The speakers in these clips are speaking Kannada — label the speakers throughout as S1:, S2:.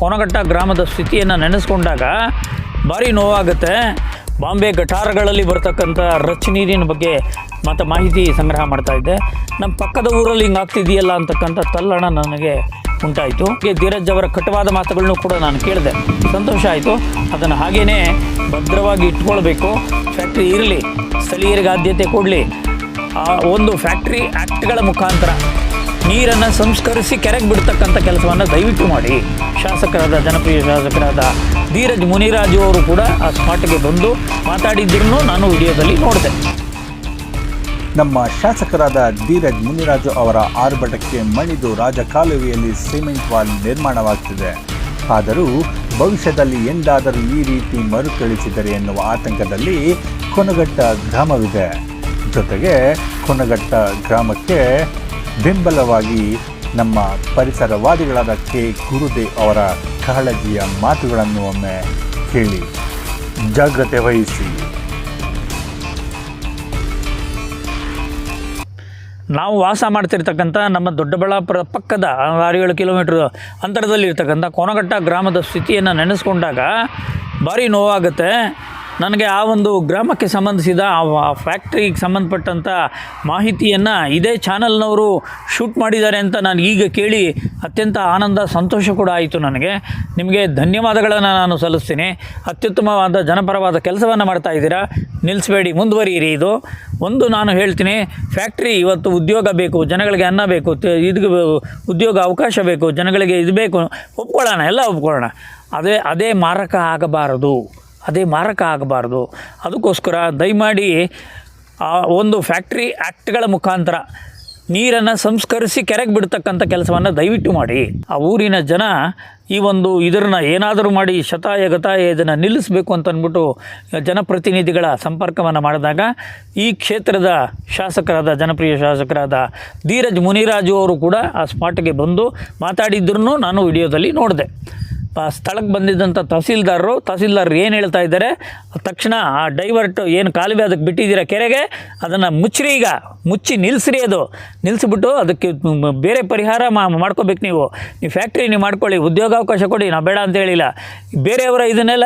S1: ಕೋನಘಟ್ಟ ಗ್ರಾಮದ ಸ್ಥಿತಿಯನ್ನು ನೆನೆಸ್ಕೊಂಡಾಗ ಭಾರಿ ನೋವಾಗುತ್ತೆ. ಬಾಂಬೆ ಗಟಾರಗಳಲ್ಲಿ ಬರ್ತಕ್ಕಂಥ ರಚ್ ನೀರಿನ ಬಗ್ಗೆ ಮತ್ತು ಮಾಹಿತಿ ಸಂಗ್ರಹ ಮಾಡ್ತಾ ಇದ್ದೆ. ನಮ್ಮ ಪಕ್ಕದ ಊರಲ್ಲಿ ಹಿಂಗೆ ಆಗ್ತಿದೆಯಲ್ಲ ಅಂತಕ್ಕಂಥ ತಲ್ಲಣ ನನಗೆ ಉಂಟಾಯಿತು. ಧೀರಜ್ ಅವರ ಕಟವಾದ ಮಾತುಗಳನ್ನು ಕೂಡ ನಾನು ಕೇಳಿದೆ. ಸಂತೋಷ ಆಯಿತು. ಅದನ್ನು ಹಾಗೇ ಭದ್ರವಾಗಿ ಇಟ್ಕೊಳ್ಬೇಕು. ಫ್ಯಾಕ್ಟ್ರಿ ಇರಲಿ ಸ್ಥಳೀಯರಿಗೆ ಆದ್ಯತೆ ಕೊಡಲಿ. ಆ ಒಂದು ಫ್ಯಾಕ್ಟ್ರಿ ಆ್ಯಕ್ಟ್ಗಳ ಮುಖಾಂತರ ನೀರನ್ನು ಸಂಸ್ಕರಿಸಿ ಕೆರೆಗೆ ಬಿಡ್ತಕ್ಕಂಥ ಕೆಲಸವನ್ನು ದಯವಿಟ್ಟು ಮಾಡಿ. ಶಾಸಕರಾದ, ಜನಪ್ರಿಯ ಶಾಸಕರಾದ ಧೀರಜ್ ಮುನಿರಾಜು ಅವರು ಕೂಡ ಆ ಸ್ಪಾಟ್ಗೆ ಬಂದು ಮಾತಾಡಿದ್ದನ್ನು ನಾನು ವಿಡಿಯೋದಲ್ಲಿ ನೋಡಿದೆ.
S2: ನಮ್ಮ ಶಾಸಕರಾದ ಧೀರಜ್ ಮುನಿರಾಜು ಅವರ ಆರ್ಭಟಕ್ಕೆ ಮಣಿದು ರಾಜಕಾಲುವೆಯಲ್ಲಿ ಸಿಮೆಂಟ್ ವಾಲ್ ನಿರ್ಮಾಣವಾಗ್ತಿದೆ. ಆದರೂ ಭವಿಷ್ಯದಲ್ಲಿ ಎಂದಾದರೂ ಈ ರೀತಿ ಮರುಕಳಿಸಿದರೆ ಎನ್ನುವ ಆತಂಕದಲ್ಲಿ ಕೊನಗಟ್ಟ ಗ್ರಾಮವಿದೆ. ಜೊತೆಗೆ ಕೊನಗಟ್ಟ ಗ್ರಾಮಕ್ಕೆ ಬೆಂಬಲವಾಗಿ ನಮ್ಮ ಪರಿಸರವಾದಿಗಳಾದ ಕೆ. ಗುರುದೇವ್ ಅವರ ಕಾಳಜಿಯ ಮಾತುಗಳನ್ನು ಒಮ್ಮೆ ಕೇಳಿ ಜಾಗ್ರತೆ ವಹಿಸಿ.
S1: ನಾವು ವಾಸ ಮಾಡ್ತಿರ್ತಕ್ಕಂಥ ನಮ್ಮ ದೊಡ್ಡಬಳ್ಳಾಪುರ ಪಕ್ಕದ ಆರು ಏಳು ಕಿಲೋಮೀಟ್ರ್ ಅಂತರದಲ್ಲಿರ್ತಕ್ಕಂಥ ಕೋನಘಟ್ಟ ಗ್ರಾಮದ ಸ್ಥಿತಿಯನ್ನು ನೆನೆಸ್ಕೊಂಡಾಗ ಭಾರಿ ನೋವಾಗುತ್ತೆ. ನನಗೆ ಆ ಒಂದು ಗ್ರಾಮಕ್ಕೆ ಸಂಬಂಧಿಸಿದ, ಆ ಫ್ಯಾಕ್ಟ್ರಿಗೆ ಸಂಬಂಧಪಟ್ಟಂಥ ಮಾಹಿತಿಯನ್ನು ಇದೇ ಚಾನಲ್ನವರು ಶೂಟ್ ಮಾಡಿದ್ದಾರೆ ಅಂತ ನಾನು ಈಗ ಕೇಳಿ ಅತ್ಯಂತ ಆನಂದ, ಸಂತೋಷ ಕೂಡ ಆಯಿತು ನನಗೆ. ನಿಮಗೆ ಧನ್ಯವಾದಗಳನ್ನು ನಾನು ಸಲ್ಲಿಸ್ತೀನಿ. ಅತ್ಯುತ್ತಮವಾದ, ಜನಪರವಾದ ಕೆಲಸವನ್ನು ಮಾಡ್ತಾ ಇದ್ದೀರಾ? ನಿಲ್ಲಿಸಬೇಡಿ ಮುಂದುವರಿಯಿರಿ ಇದು. ಒಂದು ನಾನು ಹೇಳ್ತೀನಿ ಫ್ಯಾಕ್ಟ್ರಿ ಇವತ್ತು ಉದ್ಯೋಗ ಬೇಕು, ಜನಗಳಿಗೆ ಅನ್ನ ಬೇಕು ಇದು ಉದ್ಯೋಗ ಅವಕಾಶ ಬೇಕು, ಜನಗಳಿಗೆ ಇದು ಬೇಕು, ಒಪ್ಕೊಳ್ಳೋಣ, ಎಲ್ಲ ಒಪ್ಕೊಳ್ಳೋಣ. ಅದೇ ಅದೇ ಮಾರಕ ಆಗಬಾರದು. ಅದೇ ಮಾರಕ ಆಗಬಾರ್ದು. ಅದಕ್ಕೋಸ್ಕರ ದಯಮಾಡಿ ಆ ಒಂದು ಫ್ಯಾಕ್ಟ್ರಿ ಆ್ಯಕ್ಟ್ಗಳ ಮುಖಾಂತರ ನೀರನ್ನು ಸಂಸ್ಕರಿಸಿ ಕೆರೆಗೆ ಬಿಡ್ತಕ್ಕಂಥ ಕೆಲಸವನ್ನು ದಯವಿಟ್ಟು ಮಾಡಿ. ಆ ಊರಿನ ಜನ ಈ ಒಂದು ಇದರನ್ನ ಏನಾದರೂ ಮಾಡಿ ಶತಾಯ ಗತಾಯ ಇದನ್ನು ನಿಲ್ಲಿಸಬೇಕು ಅಂತ ಅಂದ್ಬಿಟ್ಟು ಜನಪ್ರತಿನಿಧಿಗಳ ಸಂಪರ್ಕವನ್ನು ಮಾಡಿದಾಗ ಈ ಕ್ಷೇತ್ರದ ಶಾಸಕರಾದ, ಜನಪ್ರಿಯ ಶಾಸಕರಾದ ಧೀರಜ್ ಮುನಿರಾಜು ಅವರು ಕೂಡ ಆ ಸ್ಪಾಟ್ಗೆ ಬಂದು ಮಾತಾಡಿದ್ರೂ ನಾನು ವಿಡಿಯೋದಲ್ಲಿ ನೋಡಿದೆ. ಸ್ಥಳಕ್ಕೆ ಬಂದಿದ್ದಂಥ ತಹಸೀಲ್ದಾರರು ತಹಸೀಲ್ದಾರರು ಏನು ಹೇಳ್ತಾ ಇದ್ದಾರೆ? ತಕ್ಷಣ ಆ ಡೈವರ್ಟ್ ಏನು ಕಾಲುವೆ ಅದಕ್ಕೆ ಬಿಟ್ಟಿದ್ದೀರಾ ಕೆರೆಗೆ? ಅದನ್ನು ಮುಚ್ಚ್ರಿ ಈಗ. ಮುಚ್ಚಿ ನಿಲ್ಲಿಸ್ರಿ ಅದು. ನಿಲ್ಲಿಸ್ಬಿಟ್ಟು ಅದಕ್ಕೆ ಬೇರೆ ಪರಿಹಾರ ಮಾಡ್ಕೋಬೇಕು ನೀವು. ನೀವು ಫ್ಯಾಕ್ಟ್ರಿ ನೀವು ಮಾಡ್ಕೊಳ್ಳಿ. ಉದ್ಯೋಗಾವಕಾಶ ಕೊಡಿ. ನಾ ಬೇಡ ಅಂತ ಹೇಳಿಲ್ಲ. ಬೇರೆಯವರ ಇದನ್ನೆಲ್ಲ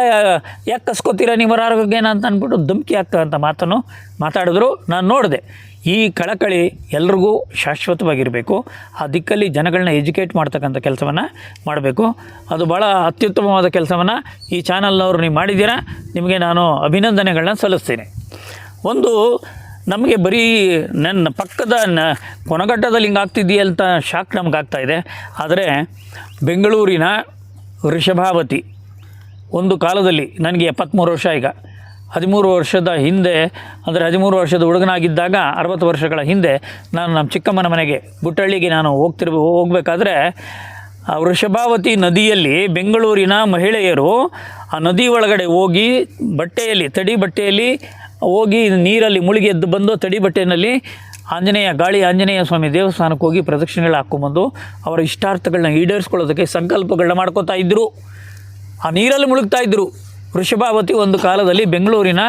S1: ಯಾಕೆ ಕಸ್ಕೋತೀರಾ ನಿಮ್ಮ ಆರೋಗ್ಯನ ಅಂತ ಅಂದ್ಬಿಟ್ಟು ಧುಮ್ಕಿ ಹಾಕ್ತಕ್ಕಂಥ ಮಾತನ್ನು ಮಾತಾಡಿದ್ರು, ನಾನು ನೋಡಿದೆ. ಈ ಕಳಕಳಿ ಎಲ್ರಿಗೂ ಶಾಶ್ವತವಾಗಿರಬೇಕು. ಆ ದಿಕ್ಕಲ್ಲಿ ಜನಗಳನ್ನ ಎಜುಕೇಟ್ ಮಾಡ್ತಕ್ಕಂಥ ಕೆಲಸವನ್ನು ಮಾಡಬೇಕು. ಅದು ಭಾಳ ಅತ್ಯುತ್ತಮವಾದ ಕೆಲಸವನ್ನು ಈ ಚಾನಲ್ನವರು ನೀವು ಮಾಡಿದ್ದೀರಾ, ನಿಮಗೆ ನಾನು ಅಭಿನಂದನೆಗಳನ್ನ ಸಲ್ಲಿಸ್ತೇನೆ. ಒಂದು, ನಮಗೆ ಬರೀ ನನ್ನ ಪಕ್ಕದ ನ ಕೊನಗಟ್ಟದಲ್ಲಿ ಹಿಂಗೆ ಅಂತ ಶಾಕ್ ನಮಗಾಗ್ತಾ ಇದೆ. ಆದರೆ ಬೆಂಗಳೂರಿನ ವೃಷಭಾವತಿ, ಒಂದು ಕಾಲದಲ್ಲಿ, ನನಗೆ ಎಪ್ಪತ್ತ್ಮೂರು ವರ್ಷ ಈಗ. ಹದಿಮೂರು ವರ್ಷದ ಹಿಂದೆ, ಅಂದರೆ ಹದಿಮೂರು ವರ್ಷದ ಹುಡುಗನಾಗಿದ್ದಾಗ ಅರವತ್ತು ವರ್ಷಗಳ ಹಿಂದೆ ನಾನು ನಮ್ಮ ಚಿಕ್ಕಮ್ಮನ ಮನೆಗೆ, ಬುಟ್ಟಳ್ಳಿಗೆ ನಾನು ಹೋಗ್ತಿರ್ ಹೋಗಬೇಕಾದ್ರೆ ವೃಷಭಾವತಿ ನದಿಯಲ್ಲಿ ಬೆಂಗಳೂರಿನ ಮಹಿಳೆಯರು ಆ ನದಿ ಒಳಗಡೆ ಹೋಗಿ ಬಟ್ಟೆಯಲ್ಲಿ, ತಡಿ ಬಟ್ಟೆಯಲ್ಲಿ ಹೋಗಿ ನೀರಲ್ಲಿ ಮುಳುಗಿ ಎದ್ದು ಬಂದು ತಡಿ ಬಟ್ಟೆಯಲ್ಲಿ ಆಂಜನೇಯ ಗಾಳಿ, ಆಂಜನೇಯ ಸ್ವಾಮಿ ದೇವಸ್ಥಾನಕ್ಕೆ ಹೋಗಿ ಪ್ರದಕ್ಷಿಣೆಗಳು ಹಾಕ್ಕೊಂಬಂದು ಅವರ ಇಷ್ಟಾರ್ಥಗಳನ್ನ ಈಡೇರಿಸ್ಕೊಳ್ಳೋದಕ್ಕೆ ಸಂಕಲ್ಪಗಳನ್ನ ಮಾಡ್ಕೋತಾ ಇದ್ದರು ಆ ನೀರಲ್ಲಿ ಮುಳುಗ್ತಾ ಇದ್ದರು ವೃಷಭಾವತಿ ಒಂದು ಕಾಲದಲ್ಲಿ ಬೆಂಗಳೂರಿನ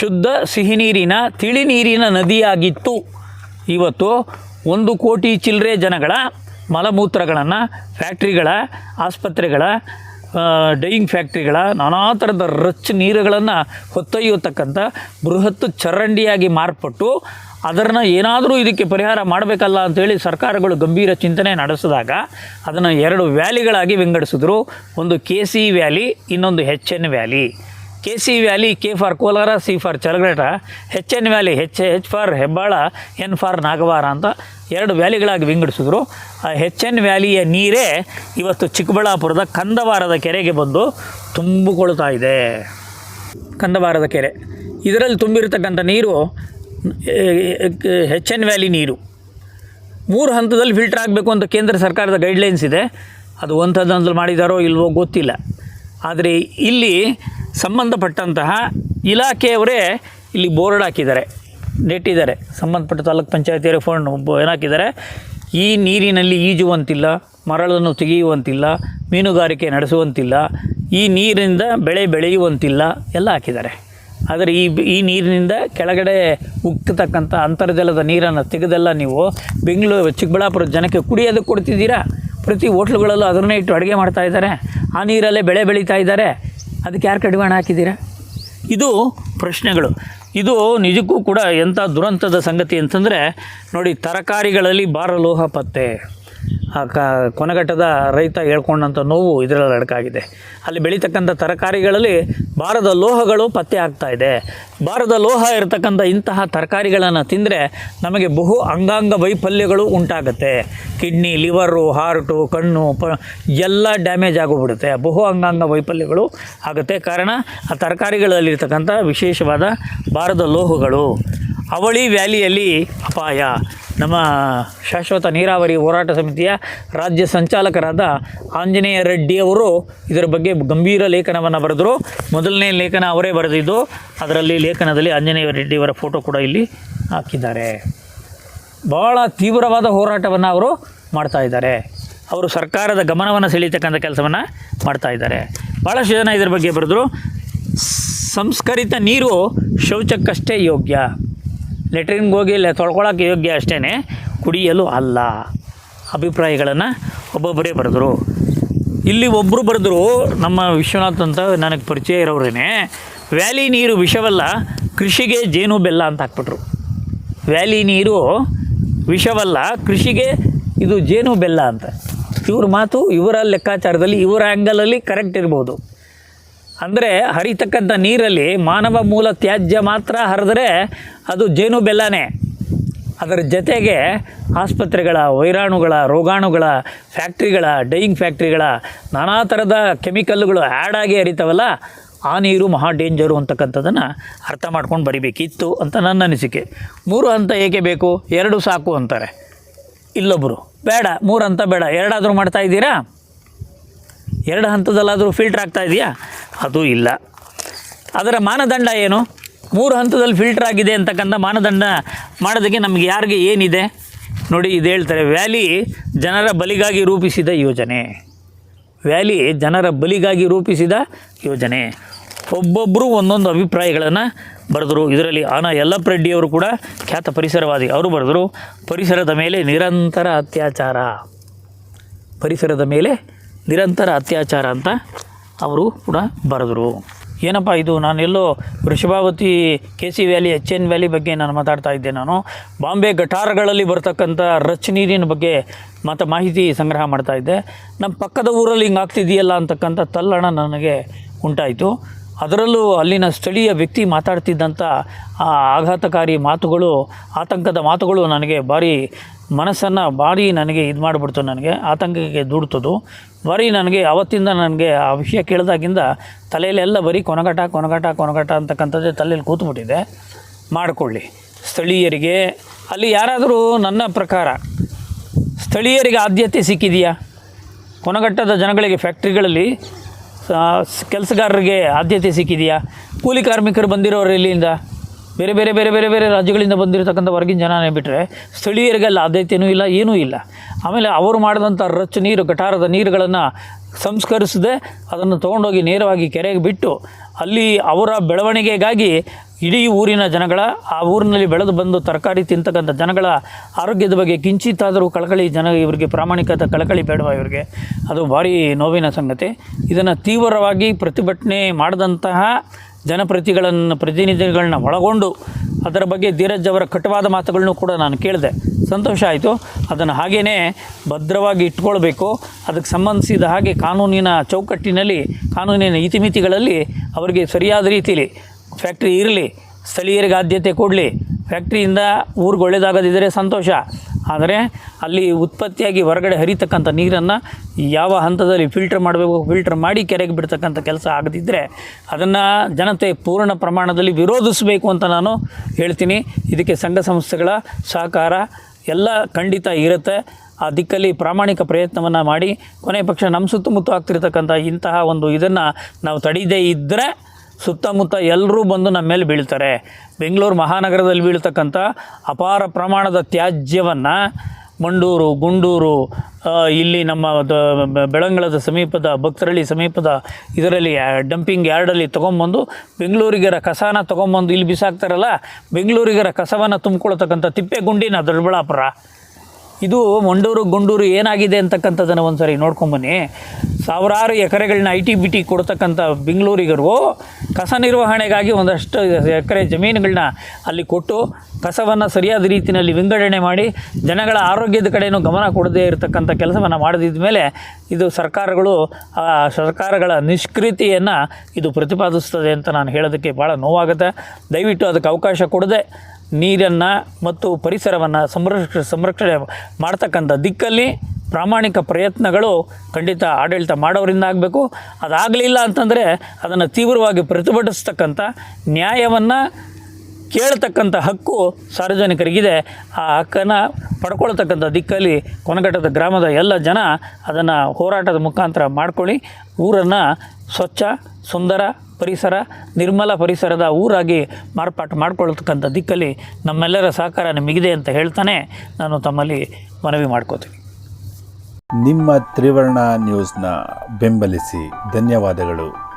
S1: ಶುದ್ಧ ಸಿಹಿ ನೀರಿನ ತಿಳಿ ನೀರಿನ ನದಿಯಾಗಿತ್ತು. ಇವತ್ತು ಒಂದು ಕೋಟಿ ಚಿಲ್ಲರೆ ಜನಗಳ ಮಲಮೂತ್ರಗಳನ್ನು, ಫ್ಯಾಕ್ಟ್ರಿಗಳ, ಆಸ್ಪತ್ರೆಗಳ ಡೈಯಿಂಗ್ ಫ್ಯಾಕ್ಟ್ರಿಗಳ, ನಾನಾ ಥರದ ರಚ್ ನೀರುಗಳನ್ನು ಹೊತ್ತೊಯ್ಯತಕ್ಕಂಥ ಬೃಹತ್ ಚರಂಡಿಯಾಗಿ ಮಾರ್ಪಟ್ಟು ಅದನ್ನು ಏನಾದರೂ ಇದಕ್ಕೆ ಪರಿಹಾರ ಮಾಡಬೇಕಲ್ಲ ಅಂತೇಳಿ ಸರ್ಕಾರಗಳು ಗಂಭೀರ ಚಿಂತನೆ ನಡೆಸಿದಾಗ ಅದನ್ನು ಎರಡು ವ್ಯಾಲಿಗಳಾಗಿ ವಿಂಗಡಿಸಿದ್ರು. ಒಂದು ಕೆ ಸಿ ವ್ಯಾಲಿ, ಇನ್ನೊಂದು H N valley. K C valley K for Kolar C for Challaghatta H N valley H H for Hebbal N for Nagawara ಅಂತ ಎರಡು ವ್ಯಾಲಿಗಳಾಗಿ ವಿಂಗಡಿಸಿದ್ರು. ಆ ಹೆಚ್ ಎನ್ ವ್ಯಾಲಿಯ ನೀರೇ ಇವತ್ತು ಚಿಕ್ಕಬಳ್ಳಾಪುರದ ಕಂದವಾರದ ಕೆರೆಗೆ ಬಂದು ತುಂಬಿಕೊಳ್ತಾ ಇದೆ. ಕಂದವಾರದ ಕೆರೆ. ಇದರಲ್ಲಿ ತುಂಬಿರತಕ್ಕಂಥ ನೀರು ಹೆಚ್ ಎನ್ ವ್ಯಾಲಿ ನೀರು. ಮೂರು ಹಂತದಲ್ಲಿ ಫಿಲ್ಟರ್ ಆಗಬೇಕು ಅಂತ ಕೇಂದ್ರ ಸರ್ಕಾರದ ಗೈಡ್ಲೈನ್ಸ್ ಇದೆ. ಅದು ಒಂದು ಹಂತದಲ್ಲಿ ಮಾಡಿದಾರೋ ಇಲ್ವೋ ಗೊತ್ತಿಲ್ಲ. ಆದರೆ ಇಲ್ಲಿ ಸಂಬಂಧಪಟ್ಟಂತಹ ಇಲಾಖೆಯವರೇ ಇಲ್ಲಿ ಬೋರ್ಡ್ ಹಾಕಿದ್ದಾರೆ. ನೆಟ್ಟಿದ್ದಾರೆ ಸಂಬಂಧಪಟ್ಟ ತಾಲೂಕು ಪಂಚಾಯತಿಯವರು ಫೋನ್ ಏನಾಕಿದ್ದಾರೆ ಈ ನೀರಿನಲ್ಲಿ ಈಜುವಂತಿಲ್ಲ, ಮರಳನ್ನು ತೆಗೆಯುವಂತಿಲ್ಲ, ಮೀನುಗಾರಿಕೆ ನಡೆಸುವಂತಿಲ್ಲ, ಈ ನೀರಿನಿಂದ ಬೆಳೆ ಬೆಳೆಯುವಂತಿಲ್ಲ, ಎಲ್ಲ ಹಾಕಿದ್ದಾರೆ. ಆದರೆ ಈ ಈ ನೀರಿನಿಂದ ಕೆಳಗಡೆ ಉಕ್ಕತಕ್ಕಂಥ ಅಂತರ್ಜಲದ ನೀರನ್ನು ತೆಗೆದೆಲ್ಲ ನೀವು ಬೆಂಗಳೂರು ಚಿಕ್ಕಬಳ್ಳಾಪುರ ಜನಕ್ಕೆ ಕುಡಿಯೋದಕ್ಕೆ ಕೊಡ್ತಿದ್ದೀರಾ? ಪ್ರತಿ ಹೋಟ್ಲುಗಳಲ್ಲೂ ಅದನ್ನೇ ಇಟ್ಟು ಅಡುಗೆ ಮಾಡ್ತಾ ಇದ್ದಾರೆ. ಆ ನೀರಲ್ಲೇ ಬೆಳೆ ಬೆಳೀತಾ ಇದ್ದಾರೆ. ಅದಕ್ಕೆ ಯಾರು ಕಡಿವಾಣ ಹಾಕಿದ್ದೀರಾ? ಇದು ಪ್ರಶ್ನೆಗಳು. ಇದು ನಿಜಕ್ಕೂ ಕೂಡ ಎಂಥ ದುರಂತದ ಸಂಗತಿ ಅಂತಂದರೆ ನೋಡಿ, ತರಕಾರಿಗಳಲ್ಲಿ ಭಾರಲೋಹ ಪತ್ತೆ. ಕ ಕೊನೆಘಟ್ಟದ ರೈತ ಹೇಳ್ಕೊಂಡಂಥ ನೋವು ಇದರಲ್ಲಿ ಅಡಕಾಗಿದೆ. ಅಲ್ಲಿ ಬೆಳೀತಕ್ಕಂಥ ತರಕಾರಿಗಳಲ್ಲಿ ಭಾರದ ಲೋಹಗಳು ಪತ್ತೆ ಆಗ್ತಾ ಇದೆ. ಭಾರದ ಲೋಹ ಇರತಕ್ಕಂಥ ಇಂತಹ ತರಕಾರಿಗಳನ್ನು ತಿಂದರೆ ನಮಗೆ ಬಹು ಅಂಗಾಂಗ ವೈಫಲ್ಯಗಳು ಉಂಟಾಗುತ್ತೆ. ಕಿಡ್ನಿ, ಲಿವರು, ಹಾರ್ಟು, ಕಣ್ಣು, ಪ ಎಲ್ಲ ಡ್ಯಾಮೇಜ್ ಆಗೋಗ್ಬಿಡುತ್ತೆ. ಬಹು ಅಂಗಾಂಗ ವೈಫಲ್ಯಗಳು ಆಗುತ್ತೆ. ಕಾರಣ ಆ ತರಕಾರಿಗಳಲ್ಲಿರ್ತಕ್ಕಂಥ ವಿಶೇಷವಾದ ಭಾರದ ಲೋಹಗಳು. ಅವಳಿ ವ್ಯಾಲಿಯಲ್ಲಿ ಅಪಾಯ. ನಮ್ಮ ಶಾಶ್ವತ ನೀರಾವರಿ ಹೋರಾಟ ಸಮಿತಿಯ ರಾಜ್ಯ ಸಂಚಾಲಕರಾದ ಆಂಜನೇಯ ರೆಡ್ಡಿ ಅವರು ಇದರ ಬಗ್ಗೆ ಗಂಭೀರ ಲೇಖನವನ್ನು ಬರೆದರು. ಮೊದಲನೇ ಲೇಖನ ಅವರೇ ಬರೆದಿದ್ದು, ಅದರಲ್ಲಿ ಲೇಖನದಲ್ಲಿ ಆಂಜನೇಯ ರೆಡ್ಡಿಯವರ ಫೋಟೋ ಕೂಡ ಇಲ್ಲಿ ಹಾಕಿದ್ದಾರೆ. ಭಾಳ ತೀವ್ರವಾದ ಹೋರಾಟವನ್ನು ಅವರು ಮಾಡ್ತಾ ಇದ್ದಾರೆ. ಅವರು ಸರ್ಕಾರದ ಗಮನವನ್ನು ಸೆಳೀತಕ್ಕಂಥ ಕೆಲಸವನ್ನು ಮಾಡ್ತಾ ಇದ್ದಾರೆ. ಭಾಳಷ್ಟು ಜನ ಇದರ ಬಗ್ಗೆ ಬರೆದರು. ಸಂಸ್ಕರಿತ ನೀರು ಶೌಚಕ್ಕಷ್ಟೇ ಯೋಗ್ಯ. ಲೆಟ್ರಿನ್ಗೆ ಹೋಗಿ ಇಲ್ಲ ತೊಳ್ಕೊಳಕ್ಕೆ ಯೋಗ್ಯ ಅಷ್ಟೇ ಕುಡಿಯಲು ಅಲ್ಲ. ಅಭಿಪ್ರಾಯಗಳನ್ನು ಒಬ್ಬೊಬ್ಬರೇ ಬರೆದರು. ಇಲ್ಲಿ ಒಬ್ಬರು ಬರೆದ್ರು, ನಮ್ಮ ವಿಶ್ವನಾಥ್ ಅಂತ ನನಗೆ ಪರಿಚಯ ಇರೋರೇ ವ್ಯಾಲಿ ನೀರು ವಿಷವಲ್ಲ, ಕೃಷಿಗೆ ಜೇನು ಬೆಲ್ಲ ಅಂತ ಹಾಕ್ಬಿಟ್ರು. ವ್ಯಾಲಿ ನೀರು ವಿಷವಲ್ಲ, ಕೃಷಿಗೆ ಇದು ಜೇನು ಬೆಲ್ಲ ಅಂತ. ಇವ್ರ ಮಾತು ಇವರ ಲೆಕ್ಕಾಚಾರದಲ್ಲಿ, ಇವರ ಆ್ಯಂಗಲಲ್ಲಿ ಕರೆಕ್ಟ್ ಇರ್ಬೋದು. ಅಂದರೆ ಹರಿತಕ್ಕಂಥ ನೀರಲ್ಲಿ ಮಾನವ ಮೂಲ ತ್ಯಾಜ್ಯ ಮಾತ್ರ ಹರಿದ್ರೆ ಅದು ಜೇನು ಬೆಲ್ಲನೇ. ಅದರ ಜೊತೆಗೆ ಆಸ್ಪತ್ರೆಗಳ, ವೈರಾಣುಗಳ, ರೋಗಾಣುಗಳ, ಫ್ಯಾಕ್ಟ್ರಿಗಳ ಡೈಯಿಂಗ್ ಫ್ಯಾಕ್ಟ್ರಿಗಳ ನಾನಾ ಥರದ ಕೆಮಿಕಲ್ಗಳು ಆ್ಯಡ್ ಆಗಿ ಹರಿತಾವಲ್ಲ, ಆ ನೀರು ಮಹಾ ಡೇಂಜರು ಅಂತಕ್ಕಂಥದ್ದನ್ನು ಅರ್ಥ ಮಾಡ್ಕೊಂಡು ಬರಿಬೇಕಿತ್ತು ಅಂತ ನನ್ನ ಅನಿಸಿಕೆ. ಮೂರು ಹಂತ ಏಕೆ ಬೇಕು? ಎರಡು ಸಾಕು ಅಂತಾರೆ. ಇಲ್ಲೊಬ್ಬರು ಬೇಡ, ಮೂರು ಹಂತ ಬೇಡ. ಎರಡಾದರೂ ಮಾಡ್ತಾ ಇದ್ದೀರಾ? ಎರಡು ಹಂತದಲ್ಲಾದರೂ ಫಿಲ್ಟ್ರ್ ಆಗ್ತಾ ಇದೆಯಾ? ಅದು ಇಲ್ಲ. ಅದರ ಮಾನದಂಡ ಏನು? ಮೂರು ಹಂತದಲ್ಲಿ ಫಿಲ್ಟರ್ ಆಗಿದೆ ಅಂತಕ್ಕಂಥ ಮಾನದಂಡ ಮಾಡೋದಕ್ಕೆ ನಮಗೆ ಯಾರಿಗೆ ಏನಿದೆ? ನೋಡಿ, ಇದು ಹೇಳ್ತಾರೆ, ವ್ಯಾಲಿ ಜನರ ಬಲಿಗಾಗಿ ರೂಪಿಸಿದ ಯೋಜನೆ. ವ್ಯಾಲಿ ಜನರ ಬಲಿಗಾಗಿ ರೂಪಿಸಿದ ಯೋಜನೆ. ಒಬ್ಬೊಬ್ಬರು ಒಂದೊಂದು ಅಭಿಪ್ರಾಯಗಳನ್ನು ಬರೆದರು. ಇದರಲ್ಲಿ ಆನ ಯಲ್ಲಪ್ಪ ರೆಡ್ಡಿಯವರು ಕೂಡ ಖ್ಯಾತ ಪರಿಸರವಾದಿ. ಅವರು ಬರೆದರು, ಪರಿಸರದ ಮೇಲೆ ನಿರಂತರ ಅತ್ಯಾಚಾರ. ಪರಿಸರದ ಮೇಲೆ ನಿರಂತರ ಅತ್ಯಾಚಾರ ಅಂತ ಅವರು ಕೂಡ ಬರೆದರು. ಏನಪ್ಪ ಇದು? ನಾನೆಲ್ಲೋ Vrishabhavathi K C valley H N valley ಬಗ್ಗೆ ನಾನು ಮಾತಾಡ್ತಾ ಇದ್ದೆ ನಾನು. ಬಾಂಬೆ ಗಟಾರಗಳಲ್ಲಿ ಬರ್ತಕ್ಕಂಥ ರಚ್ ನೀರಿನ ಬಗ್ಗೆ ಮತ್ತು ಮಾಹಿತಿ ಸಂಗ್ರಹ ಮಾಡ್ತಾ ಇದ್ದೆ. ನಮ್ಮ ಪಕ್ಕದ ಊರಲ್ಲಿ ಹಿಂಗೆ ಆಗ್ತಿದೆಯಲ್ಲ ಅಂತಕ್ಕಂಥ ತಲ್ಲಣ ನನಗೆ ಉಂಟಾಯಿತು. ಅದರಲ್ಲೂ ಅಲ್ಲಿನ ಸ್ಥಳೀಯ ವ್ಯಕ್ತಿ ಮಾತಾಡ್ತಿದ್ದಂಥ ಆ ಆಘಾತಕಾರಿ ಮಾತುಗಳು, ಆತಂಕದ ಮಾತುಗಳು ನನಗೆ ಭಾರಿ ಮನಸ್ಸನ್ನು ಭಾರಿ ನನಗೆ ಇದು ಮಾಡಿಬಿಡ್ತು ನನಗೆ, ಆತಂಕಕ್ಕೆ ದೂಡ್ತದು. ಬರೀ ನನಗೆ ಅವತ್ತಿಂದ ನನಗೆ ಆ ವಿಷಯ ಕೇಳಿದಾಗಿಂದ ತಲೆಯಲ್ಲೆಲ್ಲ ಬರೀ ಕೊನಗಟ ಕೊನಗಟ ಕೊನಗಟ ಅಂತಕ್ಕಂಥದ್ದೇ ತಲೆಯಲ್ಲಿ ಕೂತ್ಬಿಟ್ಟಿದೆ. ಮಾಡಿಕೊಳ್ಳಿ. ಸ್ಥಳೀಯರಿಗೆ, ಅಲ್ಲಿ ಯಾರಾದರೂ ನನ್ನ ಪ್ರಕಾರ ಸ್ಥಳೀಯರಿಗೆ ಆದ್ಯತೆ ಸಿಕ್ಕಿದೆಯಾ? ಕೊನಗಟ್ಟದ ಜನಗಳಿಗೆ ಫ್ಯಾಕ್ಟ್ರಿಗಳಲ್ಲಿ ಕೆಲಸಗಾರರಿಗೆ ಆದ್ಯತೆ ಸಿಕ್ಕಿದೆಯಾ? ಕೂಲಿ ಕಾರ್ಮಿಕರು ಬಂದಿರೋರು ಇಲ್ಲಿಂದ ಬೇರೆ ಬೇರೆ ಬೇರೆ ಬೇರೆ ಬೇರೆ ರಾಜ್ಯಗಳಿಂದ ಬಂದಿರತಕ್ಕಂಥ ಹೊರಗಿನ ಜನನೇ ಬಿಟ್ಟರೆ ಸ್ಥಳೀಯರಿಗೆಲ್ಲ ಆದ್ಯತೆಯೂ ಇಲ್ಲ, ಏನೂ ಇಲ್ಲ. ಆಮೇಲೆ ಅವರು ಮಾಡಿದಂಥ ರಚ್ಚು ನೀರು, ಗಟಾರದ ನೀರುಗಳನ್ನು ಸಂಸ್ಕರಿಸದೆ ಅದನ್ನು ತೊಗೊಂಡೋಗಿ ನೇರವಾಗಿ ಕೆರೆಗೆ ಬಿಟ್ಟು ಅಲ್ಲಿ ಅವರ ಬೆಳವಣಿಗೆಗಾಗಿ ಇಡೀ ಊರಿನ ಜನಗಳ, ಆ ಊರಿನಲ್ಲಿ ಬೆಳೆದು ಬಂದು ತರಕಾರಿ ತಿಂತಕ್ಕಂಥ ಜನಗಳ ಆರೋಗ್ಯದ ಬಗ್ಗೆ ಕಿಂಚಿತ್ತಾದರೂ ಕಳಕಳಿ ಜನ ಇವರಿಗೆ, ಪ್ರಾಮಾಣಿಕತೆ, ಕಳಕಳಿ ಬೇಡವಾ ಇವರಿಗೆ? ಅದು ಭಾರಿ ನೋವಿನ ಸಂಗತಿ. ಇದನ್ನು ತೀವ್ರವಾಗಿ ಪ್ರತಿಭಟನೆ ಮಾಡಿದಂತಹ ಜನಪ್ರತಿಗಳನ್ನು, ಪ್ರತಿನಿಧಿಗಳನ್ನ ಒಳಗೊಂಡು ಅದರ ಬಗ್ಗೆ ಧೀರಜ್ ಅವರ ಕಟುವಾದ ಮಾತುಗಳನ್ನು ಕೂಡ ನಾನು ಕೇಳಿದೆ. ಸಂತೋಷ ಆಯಿತು. ಅದನ್ನು ಹಾಗೇ ಭದ್ರವಾಗಿ ಇಟ್ಕೊಳ್ಬೇಕು. ಅದಕ್ಕೆ ಸಂಬಂಧಿಸಿದ ಹಾಗೆ ಕಾನೂನಿನ ಚೌಕಟ್ಟಿನಲ್ಲಿ, ಕಾನೂನಿನ ಇತಿಮಿತಿಗಳಲ್ಲಿ ಅವರಿಗೆ ಸರಿಯಾದ ರೀತಿಯಲ್ಲಿ ಫ್ಯಾಕ್ಟ್ರಿ ಇರಲಿ, ಸ್ಥಳೀಯರಿಗೆ ಆದ್ಯತೆ ಕೊಡಲಿ. ಫ್ಯಾಕ್ಟ್ರಿಯಿಂದ ಊರಿಗೆ ಒಳ್ಳೆಯದಾಗದಿದ್ದರೆ ಸಂತೋಷ. ಆದರೆ ಅಲ್ಲಿ ಉತ್ಪತ್ತಿಯಾಗಿ ಹೊರಗಡೆ ಹರಿತಕ್ಕಂಥ ನೀರನ್ನು ಯಾವ ಹಂತದಲ್ಲಿ ಫಿಲ್ಟರ್ ಮಾಡಬೇಕು, ಫಿಲ್ಟರ್ ಮಾಡಿ ಕೆರೆಗೆ ಬಿಡ್ತಕ್ಕಂಥ ಕೆಲಸ ಆಗದಿದ್ದರೆ ಅದನ್ನು ಜನತೆ ಪೂರ್ಣ ಪ್ರಮಾಣದಲ್ಲಿ ವಿರೋಧಿಸಬೇಕು ಅಂತ ನಾನು ಹೇಳ್ತೀನಿ. ಇದಕ್ಕೆ ಸಂಘ ಸಂಸ್ಥೆಗಳ ಸಹಕಾರ ಎಲ್ಲ ಖಂಡಿತ ಇರುತ್ತೆ. ಆ ದಿಕ್ಕಲ್ಲಿ ಪ್ರಾಮಾಣಿಕ ಪ್ರಯತ್ನವನ್ನು ಮಾಡಿ, ಕೊನೆ ಪಕ್ಷ ನಮ್ಮ ಸುತ್ತಮುತ್ತ ಆಗ್ತಿರ್ತಕ್ಕಂಥ ಇಂತಹ ಒಂದು ಇದನ್ನು ನಾವು ತಡೀದೇ ಇದ್ದರೆ ಸುತ್ತಮುತ್ತ ಎಲ್ಲರೂ ಬಂದು ನಮ್ಮ ಮೇಲೆ ಬೀಳ್ತಾರೆ. ಬೆಂಗಳೂರು ಮಹಾನಗರದಲ್ಲಿ ಬೀಳ್ತಕ್ಕಂಥ ಅಪಾರ ಪ್ರಮಾಣದ ತ್ಯಾಜ್ಯವನ್ನು ಮಂಡೂರು, ಗುಂಡೂರು ಇಲ್ಲಿ ನಮ್ಮ ಬೆಳಂಗಳದ ಸಮೀಪದ, ಭಕ್ತರಳ್ಳಿ ಸಮೀಪದ ಇದರಲ್ಲಿ ಡಂಪಿಂಗ್ ಯಾರ್ಡಲ್ಲಿ ತೊಗೊಂಬಂದು ಬೆಂಗಳೂರಿಗರ ಕಸನ ತೊಗೊಂಬಂದು ಇಲ್ಲಿ ಬಿಸಾಕ್ತಾರಲ್ಲ, ಬೆಂಗಳೂರಿಗರ ಕಸವನ್ನು ತುಂಬಿಕೊಳ್ತಕ್ಕಂಥ ತಿಪ್ಪೆಗುಂಡಿನ ದೊಡ್ಡಬಳ್ಳಾಪುರ. ಇದು ಮೊಂಡೂರು, ಗುಂಡೂರು ಏನಾಗಿದೆ ಅಂತಕ್ಕಂಥದ್ದನ್ನು ಒಂದು ಸಾರಿ ನೋಡ್ಕೊಂಬನ್ನಿ ಸಾವಿರಾರು ಎಕರೆಗಳನ್ನ ಐ ಟಿ ಬಿ ಟಿ ಕೊಡ್ತಕ್ಕಂಥ ಬೆಂಗಳೂರಿಗರು ಕಸ ನಿರ್ವಹಣೆಗಾಗಿ ಒಂದಷ್ಟು ಎಕರೆ ಜಮೀನುಗಳನ್ನ ಅಲ್ಲಿ ಕೊಟ್ಟು ಕಸವನ್ನು ಸರಿಯಾದ ರೀತಿಯಲ್ಲಿ ವಿಂಗಡಣೆ ಮಾಡಿ ಜನಗಳ ಆರೋಗ್ಯದ ಕಡೆಯೂ ಗಮನ ಕೊಡದೇ ಇರತಕ್ಕಂಥ ಕೆಲಸವನ್ನು ಮಾಡದಿದ್ದ ಮೇಲೆ ಇದು ಸರ್ಕಾರಗಳು ಸರ್ಕಾರಗಳ ನಿಷ್ಕೃತಿಯನ್ನು ಇದು ಪ್ರತಿಪಾದಿಸ್ತದೆ ಅಂತ ನಾನು ಹೇಳೋದಕ್ಕೆ ಭಾಳ ನೋವಾಗುತ್ತೆ. ದಯವಿಟ್ಟು ಅದಕ್ಕೆ ಅವಕಾಶ ಕೊಡದೆ ನೀರನ್ನು ಮತ್ತು ಪರಿಸರವನ್ನು ಸಂರಕ್ಷ ಸಂರಕ್ಷಣೆ ಮಾಡ್ತಕ್ಕಂಥ ದಿಕ್ಕಲ್ಲಿ ಪ್ರಾಮಾಣಿಕ ಪ್ರಯತ್ನಗಳು ಖಂಡಿತ ಆಡಳಿತ ಮಾಡೋರಿಂದ ಆಗಬೇಕು. ಅದಾಗಲಿಲ್ಲ ಅಂತಂದರೆ ಅದನ್ನು ತೀವ್ರವಾಗಿ ಪ್ರತಿಭಟಿಸ್ತಕ್ಕಂಥ ನ್ಯಾಯವನ್ನು ಕೇಳತಕ್ಕಂಥ ಹಕ್ಕು ಸಾರ್ವಜನಿಕರಿಗಿದೆ. ಆ ಹಕ್ಕನ್ನು ಪಡ್ಕೊಳ್ತಕ್ಕಂಥ ದಿಕ್ಕಲ್ಲಿ ಕೊನಗಟ್ಟದ ಗ್ರಾಮದ ಎಲ್ಲ ಜನ ಅದನ್ನು ಹೋರಾಟದ ಮುಖಾಂತರ ಮಾಡ್ಕೊಳ್ಳಿ. ಊರನ್ನು ಸ್ವಚ್ಛ, ಸುಂದರ ಪರಿಸರ, ನಿರ್ಮಲ ಪರಿಸರದ ಊರಾಗಿ ಮಾರ್ಪಾಟು ಮಾಡ್ಕೊಳ್ತಕ್ಕಂಥ ದಿಕ್ಕಲ್ಲಿ ನಮ್ಮೆಲ್ಲರ ಸಹಕಾರ ನಿಮಗಿದೆ ಅಂತ ಹೇಳ್ತಾನೆ. ನಾನು ತಮ್ಮಲ್ಲಿ ಮನವಿ ಮಾಡ್ಕೋತೀನಿ.
S2: ನಿಮ್ಮ ತ್ರಿವರ್ಣ ನ್ಯೂಸ್ನ ಬೆಂಬಲಿಸಿ ಧನ್ಯವಾದಗಳು.